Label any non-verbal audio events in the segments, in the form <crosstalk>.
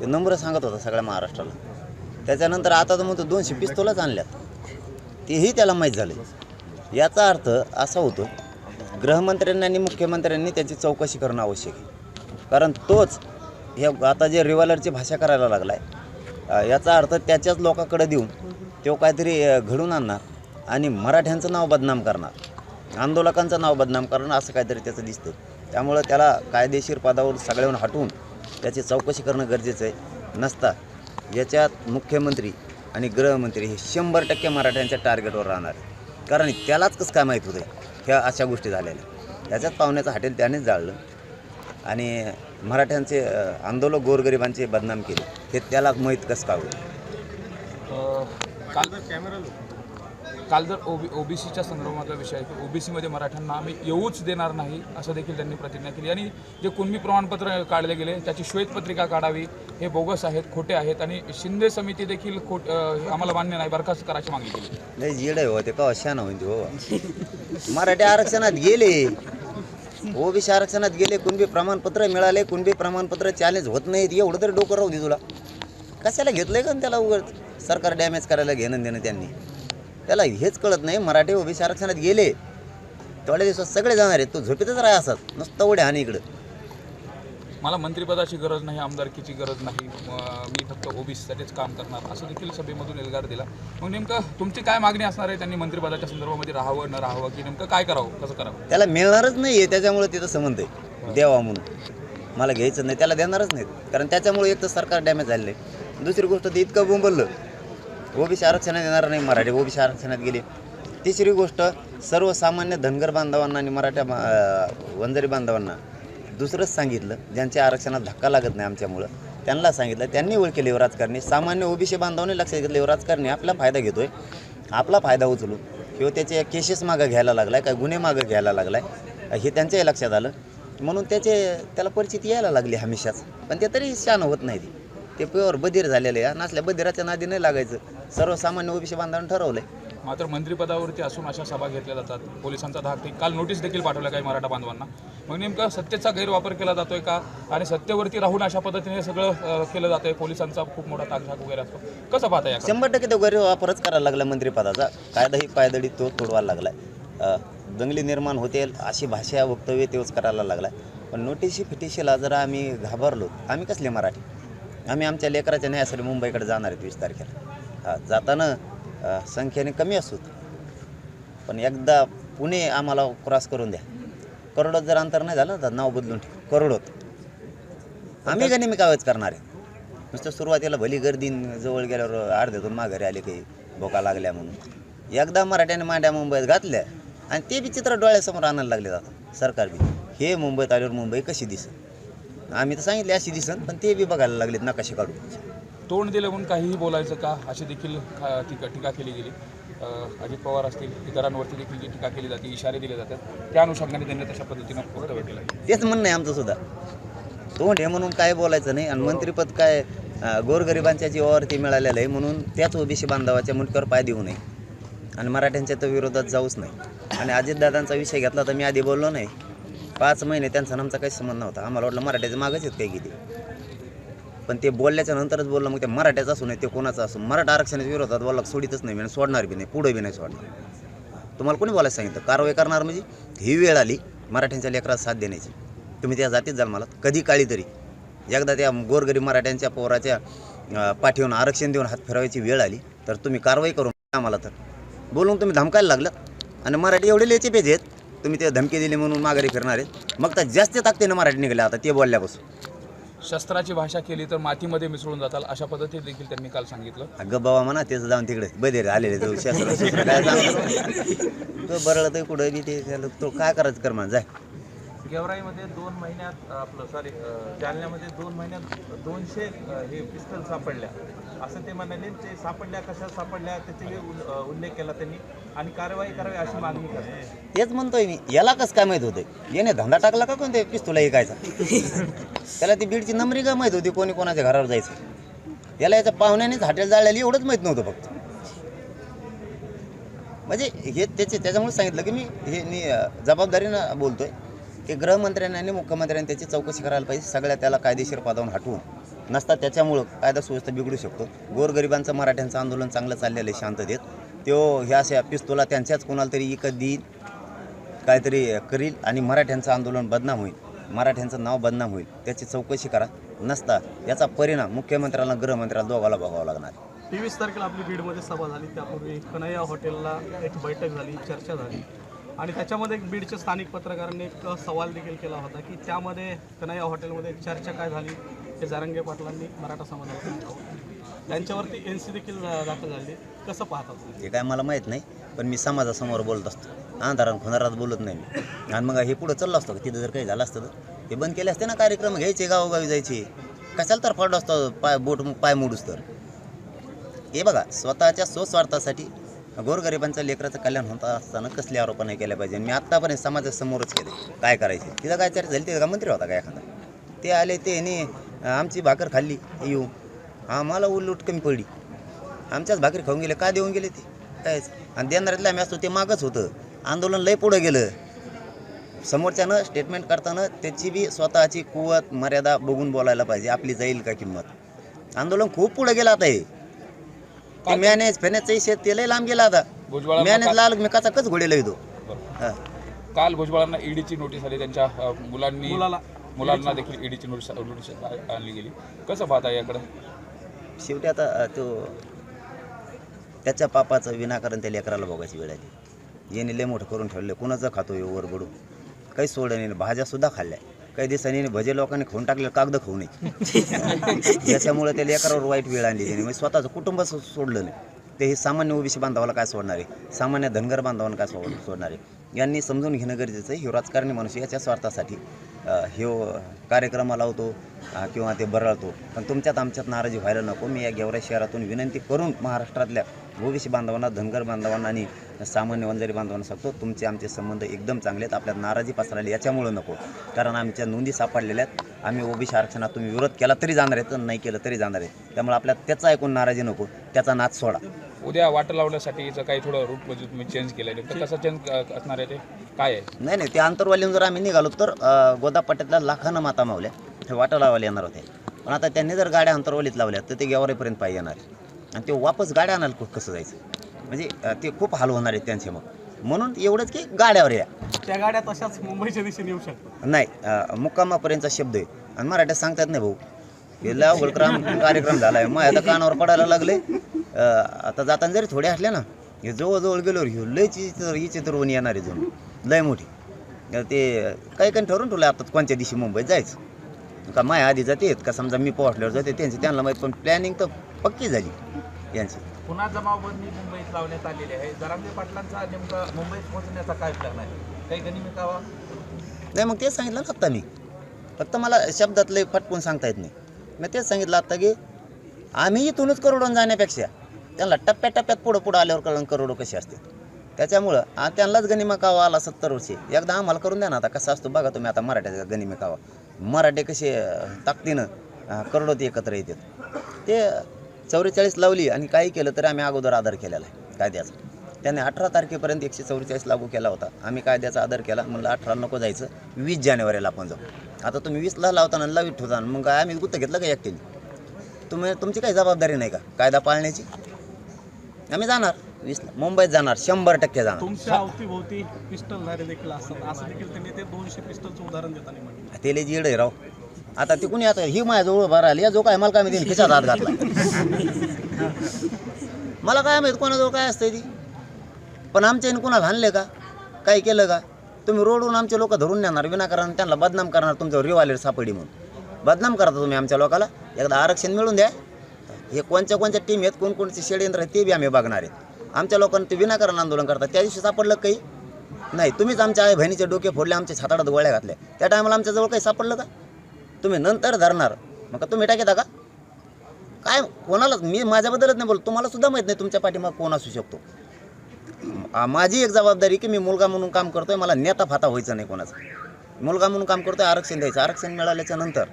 ते नंबर सांगत होता सगळ्या महाराष्ट्राला. त्याच्यानंतर आता तर म्हणतो दोनशे पिस्तोलच आणल्यात. तेही त्याला माहीत झाले याचा अर्थ असा होतो गृहमंत्र्यांनी आणि मुख्यमंत्र्यांनी त्याची चौकशी करणं आवश्यक आहे. कारण तोच हे आता जे रिव्हॉल्वरची भाषा करायला लागला आहे याचा अर्थ त्याच्याच लोकाकडे देऊन तो काहीतरी घडून आणणार आणि मराठ्यांचं नाव बदनाम करणार आंदोलकांचं नाव बदनाम करणार असं काहीतरी त्याचं दिसतं त्यामुळं त्याला कायदेशीर पदावर सगळ्याहून हटवून त्याची चौकशी करणं गरजेचं आहे. नसता याच्यात मुख्यमंत्री आणि गृहमंत्री हे शंभर टक्के मराठ्यांच्या टार्गेटवर राहणार. कारण त्यालाच कसं काय माहीत होतं ह्या अशा गोष्टी झालेल्या. त्याच्यात पाहुण्याचं हॉटेल त्यानेच जाळलं. आणि मराठ्यांचे आंदोलक गोरगरिबांचे बदनाम केले. हे त्याला माहीत कसं काय होईल? काल जर ओबी ओबीसीच्या संदर्भातला विषय आहे की ओबीसीमध्ये मराठ्यांना आम्ही येऊच देणार नाही असं देखील त्यांनी प्रतिज्ञा केली. आणि जे कुणबी प्रमाणपत्र काढले गेले त्याची श्वेतपत्रिका काढावी हे बोगस आहेत खोटे आहेत आणि शिंदे समिती देखील खोट आम्हाला मान्य नाही बरखास्त करायची मागणी केली. नाही जिड हो ते का अशा होईल हो. मराठी आरक्षणात गेले. ओबीसी आरक्षणात गेले कुणबी प्रमाणपत्र मिळाले कुणबी प्रमाणपत्र चॅलेंज होत नाहीत एवढं तरी डोकं राहू दे तुला. कशाला घेतलंय का त्याला उघड सरकार डॅमेज करायला घेणं देणं त्यांनी. त्याला हेच कळत नाही मराठी ओबीसी आरक्षणात गेले. थोड्या दिवसात सगळे जाणार आहेत. तो झोपेतच राहा असत. नुसतं उड्या आणि इकडं. मला मंत्रिपदाची गरज नाही आमदारकीची गरज नाही. म- फक्त ओबीसीसाठीच काम करणार. असं देखील सभेमधून एल्गार दिला. मग नेमकं तुमची काय मागणी असणार आहे त्यांनी मंत्रिपदाच्या संदर्भामध्ये राहावं न राहावं? की नेमकं काय करावं? कसं करावं? त्याला मिळणारच नाही आहे त्याच्यामुळे तिथं संबंध आहे. द्यावा म्हणून. मला घ्यायचं नाही. त्याला देणारच नाहीत. कारण त्याच्यामुळे एक तर सरकार डॅमेज झालेलं आहे. दुसरी गोष्ट ते इतकं बोंबललं. ओबीसी आरक्षणात येणार नाही मराठी ओबीसी आरक्षणात गेले. तिसरी गोष्ट सर्वसामान्य धनगर बांधवांना आणि मराठा वंजारी बांधवांना दुसरंच सांगितलं ज्यांच्या आरक्षणात धक्का लागत नाही आमच्यामुळं त्यांना सांगितलं त्यांनी ओळखले राजकारणी. सामान्य ओबीसी बांधवांनी लक्षात घेतलं राजकारणी आपला फायदा घेतोय आपला फायदा उचलू किंवा त्याचे केसेस मागं घ्यायला लागलाय काय गुन्हे मागं घ्यायला लागलाय हे त्यांच्याही लक्षात आलं. म्हणून त्याचे त्याला परिस्थिती यायला लागली हमेशाच पण ते तरी शान होत नाही ती. ते प्युअर बधीर झालेले आहे. नसल्या बधिराच्या नादी नाही लागायचं. सर्वसामान्य ओबीसी बांधवांनी ठरवलंय. मात्र मंत्रिपदावरती असून अशा सभा घेतल्या जातात. पोलिसांचा धाक ते काल नोटीस देखील पाठवल्या काही मराठा बांधवांना. मग नेमका सत्तेचा गैरवापर केला जातोय का? आणि सत्तेवरती राहून अशा पद्धतीने सगळं अ, केलं जातंय? पोलिसांचा खूप मोठा ताकझाक वगैरे असतो. कसं पाहता या शंभर टक्के तो गैर वापरच करायला लागला मंत्रिपदाचा. कायदाही पायदळी तो तोडवायला लागलाय. अ, दंगली निर्माण होतील अशी भाषा वक्तव्य तेच करायला लागलाय. पण नोटिशी फिटिशीला जरा आम्ही घाबरलो. आम्ही कसले मराठी? आम्ही आमच्या लेकराच्या न्यायासाठी मुंबईकडे जाणार आहेत वीस तारखेला. हा जाताना संख्येने कमी असोत पण एकदा पुणे आम्हाला क्रॉस करून द्या. करोडोत जर अंतर नाही झालं तर नाव बदलून ठेव. करोडोत. आम्ही का नेहमी कावच करणार आहे? नुसतं सुरुवातीला भली गर्दी जवळ गेल्यावर अर्ध्यातून माघारी आले काही भोका लागल्या म्हणून. एकदा मराठ्याने मांड्या मुंबईत घातल्या आणि ते बी चित्र डोळ्यासमोर आणायला लागले जातात सरकार बी. हे मुंबईत आल्यावर मुंबई कशी दिसत आम्ही तर सांगितले अशी दिसन पण ते बी बघायला लागलेत नकाशे काढून. तोंड दिलं म्हणून काहीही बोलायचं का? अशी देखील टीका टीका केली गेली. अ, अजित पवार असतील इतरांवरती देखील जी टीका केली जाते इशारे दिले जातात त्या अनुषंगाने त्यांनी तशा पद्धतीनं वक्तव्य केलं. आहे तेच म्हणणं आहे आमचं सुद्धा. तोंड हे म्हणून काय बोलायचं नाही आणि मंत्रिपद काय अं, गोरगरिबांच्या जीवावरती मिळालेलं आहे म्हणून त्याच ओबीसी बांधवाच्या मुंडक्यावर पाय देऊ नये. आणि मराठ्यांच्या तर विरोधात जाऊच नाही. आणि अजितदादांचा विषय घेतला तर मी आधी बोललो नाही. पाच महिने त्यांचा आमचा काही संबंध नव्हता. आम्हाला वाटलं मराठ्याचं मागच आहेत काही किती. पण ते बोलल्याच्या नंतरच बोललं मग ते मराठ्याचं असू नये ते कोणाचं असू. मराठा आरक्षणाच्या विरोधात बोलला सोडितच नाही मी आणि सोडणार बी नाही पुढे बी नाही सोडणार. तुम्हाला कोणी बोलायला सांगितलं? कारवाई करणार म्हणजे ही वेळ आली मराठ्यांच्या लेकरात साथ देण्याची. तुम्ही त्या जातीत जाल मला. कधी काळी तरी. एकदा त्या गोरगरीब मराठ्यांच्या पोराच्या पाठीवर आरक्षण देऊन हात फिरवायची वेळ आली तर तुम्ही कारवाई करून आम्हाला तर. बोलून तुम्ही धमकायला लागलं. आणि मराठी एवढे लेचे पेज आहेत. तुम्ही ते धमकी दिली म्हणून माघारी फिरणार आहेत. मग तर जास्त ताकदीनं मराठी निघाल्या आता ते बोलल्यापासून. शस्त्राची भाषा केली तर मातीमध्ये मिसळून जातात अशा पद्धतीने देखील त्यांनी काल सांगितलं. अगं बाबा म्हणा तेच जाऊन तिकडे. बधीर आलेले तो शास्त्र सूत्र काय सांगतो तो बरळत आहे कुठं बी ते तो काय करायचं कर म्हणा जाय. गेवराईमध्ये दोन महिन्यात आपलं सॉरी जालन्यामध्ये दोन महिन्यात दोनशे हे पिस्तल सापडल्या. असं ते म्हणाले ते सापडल्या कशा सापडल्या त्याचे उल्लेख केला त्यांनी आणि कारवाई करावी अशी मागणी करतात. तेच म्हणतोय मी. याला कसं काय माहीत होतं? याने धंदा टाकला का कोणते पिस्तुला ऐकायचा? <laughs> त्याला ती बीडची नंबरी का माहीत होती कोणी कोणाच्या घरावर जायचं? याला याच्या पाहुण्यानेच हॉटेल जाळलेली एवढंच माहीत नव्हतं फक्त. म्हणजे हे त्याचे त्याच्यामुळे सांगितलं की मी हे मी जबाबदारीनं बोलतोय. की गृहमंत्र्यांनी आणि मुख्यमंत्र्यांनी त्याची चौकशी करायला पाहिजे. सगळ्या त्याला कायदेशीर पदावून हटवून. नसता त्याच्यामुळं कायदा सुव्यवस्था बिघडू शकतो. गोरगरिबांचं मराठ्यांचं आंदोलन चांगलं चाललेलं आहे शांततेत तो ह्या अशा पिस्तुला त्यांच्याच कोणाला तरी इकत देईल काहीतरी करील आणि मराठ्यांचं आंदोलन बदनाम होईल. मराठ्यांचं नाव बदनाम होईल. त्याची चौकशी करा. नसता याचा परिणाम मुख्यमंत्र्याला गृहमंत्र्याला दोघाला बघावा लागणार. तेवीस तारखेला आपली बीडमध्ये सभा झाली. त्यापूर्वी कन्हैया हॉटेलला एक बैठक झाली चर्चा झाली. आणि त्याच्यामध्ये एक बीडच्या स्थानिक पत्रकारांनी एक सवाल देखील केला होता की त्यामध्ये कन्हैया हॉटेलमध्ये चर्चा काय झाली? हे जारंगे पाटलांनी मराठा समाजाला सांगावं त्यांच्यावरती एन सी देखील दाखल झाली. कसं पाहता ते हे काय मला माहीत नाही पण मी समाजासमोर बोलत असतो. अंधारात खुनारात बोलत नाही मी. आणि मग हे पुढं चाललं असतं का? तिथं जर काही झालं असतं तर? ते बंद केले असते ना कार्यक्रम? घ्यायचे गावोगावी जायचे. कशाला तर फाडलं असतो? पाय बोट पाय मोडूस तर. हे बघा स्वतःच्या स्वस्वार्थासाठी गोरगरिबांचं लेकराचं कल्याण होत असताना कसले आरोप नाही केले पाहिजे. मी आत्तापर्यंत समाजासमोरच केले. काय करायचे? तिथं काय चर्चा झाली? तिथं का मंत्री होता काय एखादा? ते आले ते ह्यानी आमची भाकर खाल्ली. येऊ. आम्हाला उलूट कमी पडली. आमच्याच भाकरी खाऊन गेले. का देऊन गेले ते? कायच. आणि देणाऱ्यातलं आम्ही असतो ते मागच होतं. आंदोलन लय पुढं गेलं. समोरच्यानं स्टेटमेंट करताना त्याची बी स्वतःची कुवत मर्यादा बघून बोलायला पाहिजे. आपली जाईल का किंमत? आंदोलन खूप पुढं गेलं आता हे. ते मॅनेज फेनेजचं इशे ते लय लांब गेला आता. मॅनेजला आलं मी कचा कच घोडेला येतो. काल भुजबळांना ईडीची नोटीस आली त्यांच्या अ, मुलांनी मुलाला. मुलांना देखील ईडीची नोटीस नोटीस आ- आणली गेली. कसं पाहता याकडं? शेवटी आता अ, तो त्याच्या पापाचं विनाकारण त्या लेकराला बघायची वेळ आली. याने लय मोठं करून ठेवलं कुणाचं खातो हे वर बडू काही सोडलं नाही. भाज्यासुद्धा खाल्ल्या. काही दिवसांनी भजे लोकांनी खाऊन टाकले कागद खाऊ नये <laughs> याच्यामुळे त्या लेकरावर वाईट वेळ आणली त्याने. म्हणजे स्वतःचं कुटुंब सोडलं नाही. ते हे सामान्य ओबीसी बांधवाला काय सोडणार आहे? सामान्य धनगर बांधवांना काय सोड सोडणार आहे? यांनी समजून घेणं गरजेचं आहे. हे राजकारणी माणूस याच्या स्वार्थासाठी हे कार्यक्रमा कार्यक्रम लावतो किंवा ते बरळतो. पण तुमच्यात आमच्यात नाराजी व्हायला नको. मी या गेवराई शहरातून विनंती करून महाराष्ट्रातल्या ओबीसी बांधवांना धनगर बांधवांना आणि सामान्य वंजारी बांधवांना सांगतो तुमचे आमचे संबंध एकदम चांगले आहेत आपल्यात नाराजी पसरली याच्यामुळं नको. कारण आमच्या नोंदी सापडलेल्या आहेत. आम्ही ओबीसी आरक्षणात तुम्ही विरोध केला तरी जाणार आहेत नाही केलं तरी जाणार आहे त्यामुळे आपल्यात त्याचा ऐकून नाराजी नको त्याचा नाच सोडा. उद्या वाट लावण्यासाठीचं काही थोडं रूट तुम्ही चेंज केलं आहे तर कसं चेंज असणार आहे ते? काय आहे? नाही नाही ते आंतरवालीहून जर आम्ही निघालो तर गोदापट्ट्यातल्या लाखानं माता मावल्या. ते वाटा लावायला येणार होते. पण आता त्यांनी जर गाड्या अंतरवालीत लावल्या तर ते गेवारेपर्यंत पाहिजे येणार. आणि ते वापस गाड्या आणायला कसं जायचं? म्हणजे ते खूप हाल होणार आहेत त्यांचे मग. म्हणून एवढंच की गाड्यावर या. त्या गाड्या तशाच मुंबईच्या दिशेने येऊ शकतात. नाही अ, मुक्कामापर्यंतचा शब्द आहे. आणि मराठ्यात सांगतात नाही भाऊ हे लय अवघड क्राम कार्यक्रम झाला आहे मग आता कानावर पडायला लागले. आता जाताना जरी थोडे असले ना हे जवळजवळ गेल्यावर घेऊ लय चित्र ही चित्रवणी येणार आहे जणू. लय मोठी. ते काही काही ठरवून ठेवलं आता कोणत्या दिवशी मुंबईत जायचं? का माया आधी जाते का समजा मी पोहोचल्यावर जाते? त्यांची त्यांना माहीत पण प्लॅनिंग तर पक्की झाली. यांची. पुन्हा जमावबंदी मुंबईत लावण्यात आलेली आहे. जरांगे पाटलांचा नेमका मुंबईत पोहोचण्याचा काय प्लॅन आहे? काही गनिमिकावा नाही मग तेच सांगितलं ना आत्ता मी फक्त मला शब्दातले पटकून फटकून सांगता येत नाही. मी तेच सांगितलं आत्ता की आम्ही इथूनच करोडून जाण्यापेक्षा त्यांना टप्प्याटप्प्यात पुढं पुढं आल्यावर कळून करोडो कसे असते त्याच्यामुळं आ त्यांनाच गनिमा कावा आला सत्तर वर्षे. एकदा आम्हाला करून द्या ना आता कसा असतो बघा तुम्ही आता मराठ्याचा गनिमे कावा मराठे कसे ताकदीनं करोडो करोडोत एकत्र येतात. ते चौवेचाळीस लावली आणि काही केलं तरी आम्ही अगोदर आदर केलेला आहे कायद्याचा. त्याने अठरा तारखेपर्यंत एकशे चौवेचाळीस लागू केला होता. आम्ही कायद्याचा आदर केला. म्हणलं अठरा नको जायचं. वीस जानेवारीला आपण जाऊ. आता तुम्ही वीसला लावताना लावीत ठेवता मग काय आम्ही गुत्त घेतलं का एकटेली तुम्ही तुमची काही जबाबदारी नाही का? कायदा पाळण्याची? आम्ही जाणार. वीसला. मुंबईत जाणार. शंभर टक्के जाणार. तुमच्या अवतीभोवती पिस्टलधारे देखील असतात असं देखील त्यांनी ते दोनशे पिस्टलचं उदाहरण देताना म्हटलं तेले जीड आहे राव. आता ते कुणी आता ही माझ्याजवळ उभा राहिली. या जो काय मला काय माहिती खिशात हात घातला. मला काय माहीत कोणाजवळ काय असतंय ती? पण आमच्या इने कुणाला हाणले का? काही केलं का? तुम्ही रोडवरून आमचे लोक धरून नेणार विनाकारण त्यांना बदनाम करणार तुमच्यावर रिवालेर सापडी म्हणून. बदनाम करता तुम्ही आमच्या लोकाला. एकदा आरक्षण मिळून द्या. हे कोणत्या कोणत्या टीम आहेत कोणकोणचे षडयंत्र आहेत ते बी आम्ही बघणार आहेत. आमच्या लोकांना ते विनाकारण आंदोलन करतात. त्या दिवशी सापडलं काही? नाही. तुम्हीच आमच्या आई बहिणीचे डोके फोडले आमच्या छाताडात गोळ्या घातल्या. त्या टायमाला आमच्याजवळ काही सापडलं का? तुम्ही नंतर धरणार. मग तुम्ही टाकेता का? काय कोणालाच मी माझ्याबद्दलच नाही बोलतो. तुम्हाला सुद्धा माहीत नाही तुमच्या पाठीमाग कोण असू शकतो. माझी एक जबाबदारी की मी मुलगा म्हणून काम करतोय मला नेता फाता व्हायचं नाही कोणाचा. मुलगा म्हणून काम करतोय आरक्षण द्यायचं. आरक्षण मिळाल्याच्या नंतर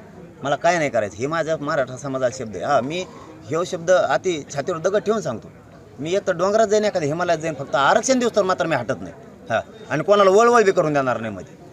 मला काय नाही करायचं. हे माझ्या मराठा समाजाचा शब्द आहे. हा मी ह्यो शब्द अति छातीवर दगड ठेवून सांगतो. मी एक तर डोंगरात जाईन एखाद्या हिमालयात जाईन फक्त आरक्षण दिवस तर मात्र मी हटत नाही. हां आणि कोणाला वळवळ बी करून देणार नाही मध्ये.